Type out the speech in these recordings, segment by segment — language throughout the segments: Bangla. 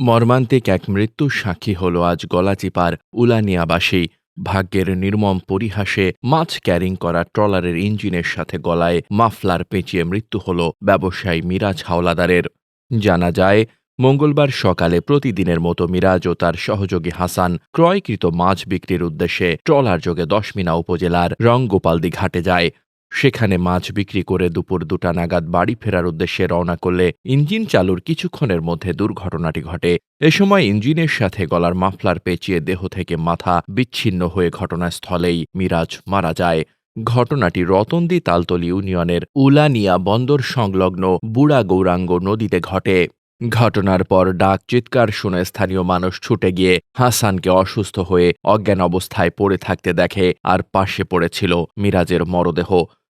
মর্মান্তিক এক মৃত্যুর সাক্ষী হল আজ গলাচিপার উলানিয়াবাসী। ভাগ্যের নির্মম পরিহাসে মাছ ক্যারিং করা ট্রলারের ইঞ্জিনের সাথে গলায় মাফলার পেঁচিয়ে মৃত্যু হল ব্যবসায়ী মিরাজ হাওলাদারের। জানা যায় মঙ্গলবার সকালে প্রতিদিনের মতো মিরাজ ও তার সহযোগী হাসান ক্রয়কৃত মাছ বিক্রির উদ্দেশ্যে ট্রলার যোগে দশমিনা উপজেলার রংগোপালদি ঘাটে যায়। সেখানে মাছ বিক্রি করে দুপুর দুটা নাগাদ বাড়ি ফেরার উদ্দেশ্যে রওনা করলে ইঞ্জিন চালুর কিছুক্ষণের মধ্যে দুর্ঘটনাটি ঘটে। এ সময় ইঞ্জিনের সাথে গলার মাফলার পেঁচিয়ে দেহ থেকে মাথা বিচ্ছিন্ন হয়ে ঘটনাস্থলেই মিরাজ মারা যায়। ঘটনাটি রতনদি তালতলি ইউনিয়নের উলানিয়া বন্দর সংলগ্ন বুড়া গৌরাঙ্গ নদীতে ঘটে। ঘটনার পর ডাক চিৎকার শুনে স্থানীয় মানুষ ছুটে গিয়ে হাসানকে অসুস্থ হয়ে অজ্ঞান অবস্থায় পড়ে থাকতে দেখে আর পাশে পড়েছিল মিরাজের মরদেহ।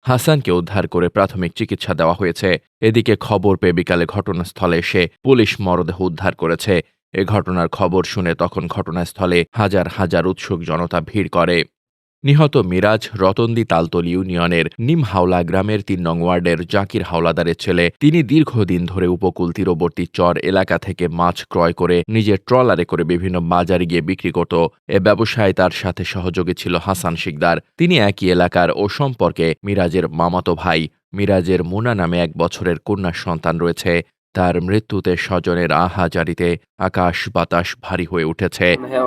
হাসানকে উদ্ধার করে প্রাথমিক চিকিৎসা দেওয়া হয়েছে। এদিকে খবর পেয়ে বিকালে ঘটনাস্থলে এসে পুলিশ মরদেহ উদ্ধার করেছে। এ ঘটনার খবর শুনে তখন ঘটনাস্থলে হাজার হাজার উৎসুক জনতা ভিড় করে। নিহত মিরাজ রতনদি তালতলি ইউনিয়নের নিমহাওলা গ্রামের তিন নং ওয়ার্ডের জাকির হাওলাদারের ছেলে। তিনি দীর্ঘদিন ধরে উপকূল তীরবর্তী চর এলাকা থেকে মাছ ক্রয় করে নিজের ট্রলারে করে বিভিন্ন বাজারে গিয়ে বিক্রি করত। এ ব্যবসায় তার সাথে সহযোগী ছিল হাসান শিকদার। তিনি একই এলাকার ও সম্পর্কে মিরাজের মামাতো ভাই। মিরাজের মুনা নামে এক বছরের কন্যা সন্তান রয়েছে। তার মৃত্যুতে স্বজনের আহাজারিতে আকাশ বাতাস ভারী হয়ে উঠেছে। হ্যাঁ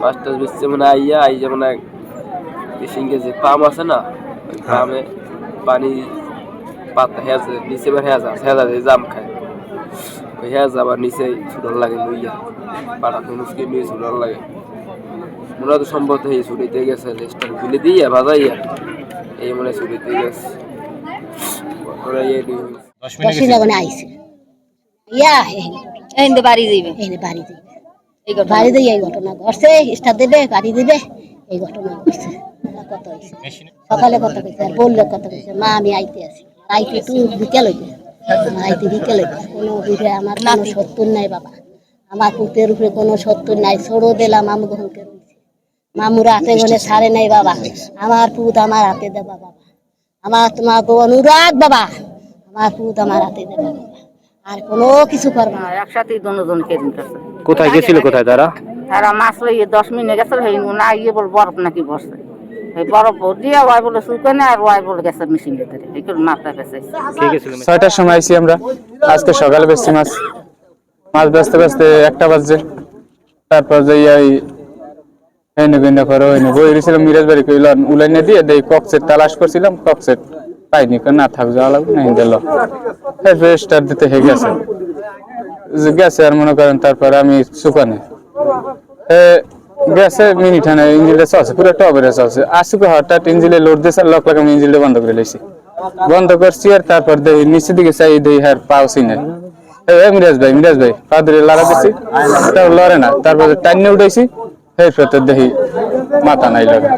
পরে মাছটা বেচছে মানে আইয়া আই যেমন এক ফিশিংয়ে যে পাম আছে না ওই পামে পানি পাতা হেঁচে নিচে এবার হেঁচা হেঁচা দিয়ে জাম খায় ওই হেঁচা আবার নিচে ছুটার লাগে লইয়া পাটাতে মুসকে নিয়ে ছুটার লাগে মনে তো সম্ভবত এই ছুটিতে গেছে লেজটা খুলে দিয়ে ভাজাইয়া এই মনে ছুটিতে গেছে ইয়ে দশই লগনে আইছে ইয়া এই বাড়ি যাইবে এই বাড়ি ঘটনা বাড়ি দিয়ে এই ঘটনা ঘটছে স্টার দেবে বাড়ি দিবে এই ঘটনা ঘটছে। কত হয়েছে? সকালে কত কইছে আর বললে কত কইছে মা আমি আইতে আছি আইতে একটু বিকেল হইবে আমার আইতে বিকেল হইবে কোনো উপরে আমার কোনো সত্তর নাই বাবা। আমার পুতের উপরে কোনো সত্তর নাই। ছোড়ো দিলাম আমি গ্রহণকে রয়েছে মামুর হাতে গনে ছাড়ে নাই বাবা। আমার পুত আমার হাতে দেবা বাবা। আমার তোমাকে অনুরাগ বাবা। আমার পুত আমার হাতে দেবা বাবা। আর কোনো কিছু করবা না একসাথে দুজন কেদিন করছে কোথায় গেছিল কোথায় তারা? তারা মাছ লইয়ে দশ মিনিট গেছে সেই না ইয়ে বল বরফ নাকি বসছে এই বরফ দিয়ে ওয়াই বলে শুকানে আর ওয়াই বলে গেছে মেশিন ভিতরে। এই করে মাছটা ছয়টার সময় আইছি আমরা। আজকে সকালে বেচছি মাছ। মাছ বেচতে বেচতে একটা বাজছে। তারপর যে এই হেনে বিন্দা করো হেনে বই রেছিলাম মিরাজ বাড়ি কইলাম উলাইনে দিয়ে দেই ককসেট তালাশ করছিলাম ককসেট। পাইনি না, থাক, যাওয়া লাগবে না স্টার দিতে হে গেছে। গেছে আর মনে করেন তারপর আমি সুকানে গেছে মিনিট হানে ইঞ্জিনটা চলছে পুরো টবেরে চলছে আসুকে হঠাৎ ইঞ্জিনে লোড দিয়েছে লক লাগাম ইঞ্জিনটা বন্ধ করে লাইছি। বন্ধ করছি আর তারপর দেখি নিচের দিকে চাই দেখি হ্যাঁ পাও সিনে। এ মিরাজ ভাই মিরাজ ভাই, পা ধরে লড়া দিছি। তারপর লড়ে না, তারপর টাইনে উঠাইছি। এরপর তো দেখি মাথা নাই লাগে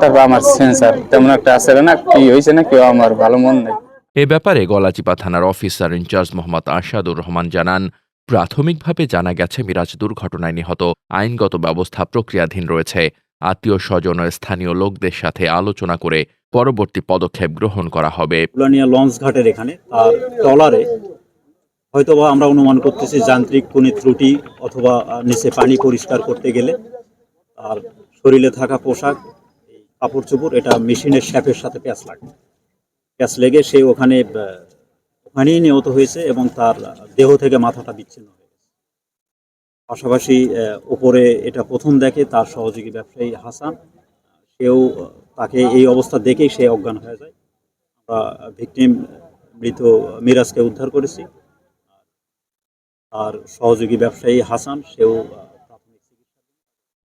তারপর আমার সেন্সার তেমন একটা আছে না কি হয়েছে না কেউ আমার ভালো মন নেই। এ ব্যাপারে গলাচিপা থানার officer in charge Mohammad Ashadur Rahman জানান প্রাথমিকভাবে জানা গেছে মিরাজ দুর্ঘটনায় নিহত আইনগত ব্যবস্থা প্রক্রিয়াধীন রয়েছে। আত্মীয় স্বজন ও স্থানীয় লোকদের সাথে আলোচনা করে পরবর্তী পদক্ষেপ গ্রহণ করা হবে। লঞ্চ ঘাটের এখানে তার ট্রলারে হয়তোবা আমরা অনুমান করতেছি যান্ত্রিক কোনো ত্রুটি অথবা নিচে পানি পরিষ্কার করতে গেলে আর শরীরে থাকা পোশাক কাপড় চোপড়, এটা মেশিনের শ্যাপের সাথে প্যাঁচ লাগে প্যাঁচ লেগে সে ওখানে ওখানেই নিহত হয়েছে এবং তার দেহ থেকে মাথাটা বিচ্ছিন্ন হয়ে গেছে। পাশাপাশি ওপরে এটা প্রথম দেখে তার সহযোগী ব্যবসায়ী হাসান, সেও তাকে এই অবস্থা দেখেই সে অজ্ঞান হয়ে যায়। আমরা ভিকটিম মৃত মিরাজকে উদ্ধার করেছি। আর সহযোগী ব্যবসায়ী হাসান, সেও